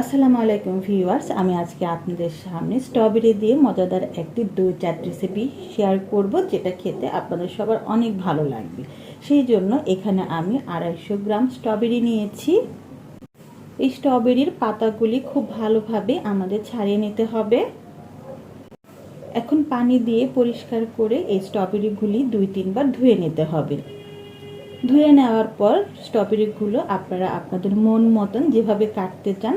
আসসালামু আলাইকুম ভিউয়ার্স, আমি আজকে আপনাদের সামনে স্ট্রবেরি দিয়ে মজাদার একটি দই চাট রেসিপি শেয়ার করব, যেটা খেতে আপনাদের সবার অনেক ভালো লাগবে। সেই জন্য এখানে আমি আড়াইশো গ্রাম স্ট্রবেরি নিয়েছি। এই স্ট্রবেরির পাতাগুলি খুব ভালোভাবে আমাদের ছাড়িয়ে নিতে হবে। এখন পানি দিয়ে পরিষ্কার করে এই স্ট্রবেরিগুলি দুই তিনবার ধুয়ে নিতে হবে। ধুয়ে নেওয়ার পর স্ট্রবেরিগুলো আপনারা আপনাদের মন মতন যেভাবে কাটতে চান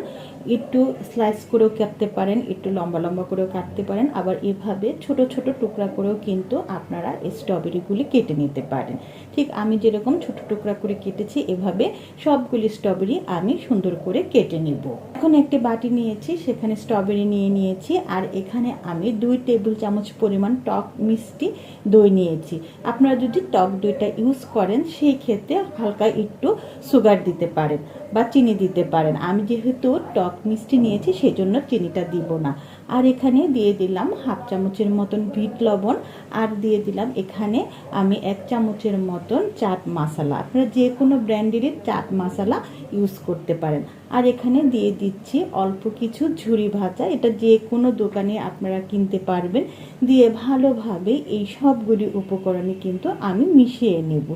একটু স্লাইস করেও কাটতে পারেন, একটু লম্বা লম্বা করেও কাটতে পারেন। আবার এভাবে ছোট ছোট টুকরা করেও কিন্তু আপনারা এই স্ট্রবেরিগুলি কেটে নিতে পারেন। ঠিক আমি যেরকম ছোট টুকরা করে কেটেছি, এভাবে সবগুলি স্ট্রবেরি আমি সুন্দর করে কেটে নিব। এখন একটি বাটি নিয়েছি, সেখানে স্ট্রবেরি নিয়ে নিয়েছি, আর এখানে আমি দুই টেবিল চামচ পরিমাণ টক মিষ্টি দই নিয়েছি। আপনারা যদি টক দইটা ইউজ করেন, সেই ক্ষেত্রে হালকা একটু সুগার দিতে পারেন বা চিনি দিতে পারেন। আমি যেহেতু টক মিষ্টি নিয়েছি সেই জন্য চিনিটা দিব না। আর এখানে দিয়ে দিলাম হাফ চামচের মতন ভিট লবণ, আর দিয়ে দিলাম এখানে আমি এক চামচের মতন চাট মশলা। আপনারা যে কোনো ব্র্যান্ডেরই চাট মশলা ইউজ করতে পারেন। আর এখানে দিয়ে দিচ্ছি অল্প কিছু ঝুরি ভাজা, এটা যে কোনো দোকানে আপনারা কিনতে পারবেন। দিয়ে ভালোভাবে এই সবগুলি উপকরণে কিন্তু আমি মিশিয়ে নেব।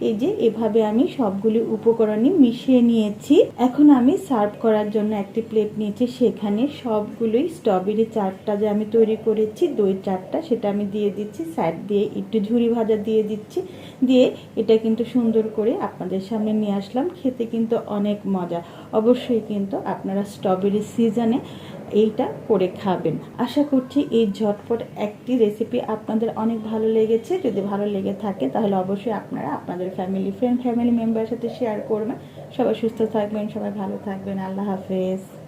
এই যে এভাবে আমি সবগুলি উপকরণই মিশিয়ে নিয়েছি। এখন আমি সার্ভ করার জন্য একটি প্লেট নিয়েছি। সেখানে সবগুলোই স্ট্রবেরি চাটটা যে আমি তৈরি করেছি, দই চাটটা, সেটা আমি দিয়ে দিচ্ছি। সাইড দিয়ে একটু ঝুরি ভাজা দিয়ে দিচ্ছি। দিয়ে এটা কিন্তু সুন্দর করে আপনাদের সামনে নিয়ে আসলাম। খেতে কিন্তু অনেক মজা। অবশ্যই কিন্তু আপনারা স্ট্রবেরি সিজনে এইটা করে খাবেন। আশা করছি এই ঝটপট একটি রেসিপি আপনাদের অনেক ভালো লেগেছে। যদি ভালো লেগে থাকে তাহলে অবশ্যই আপনারা আপনাদের ফ্যামিলি ফ্রেন্ড ফ্যামিলি মেম্বারের সাথে শেয়ার করবেন। সবাই সুস্থ থাকবেন, সবাই ভালো থাকবেন। আল্লাহ হাফেজ।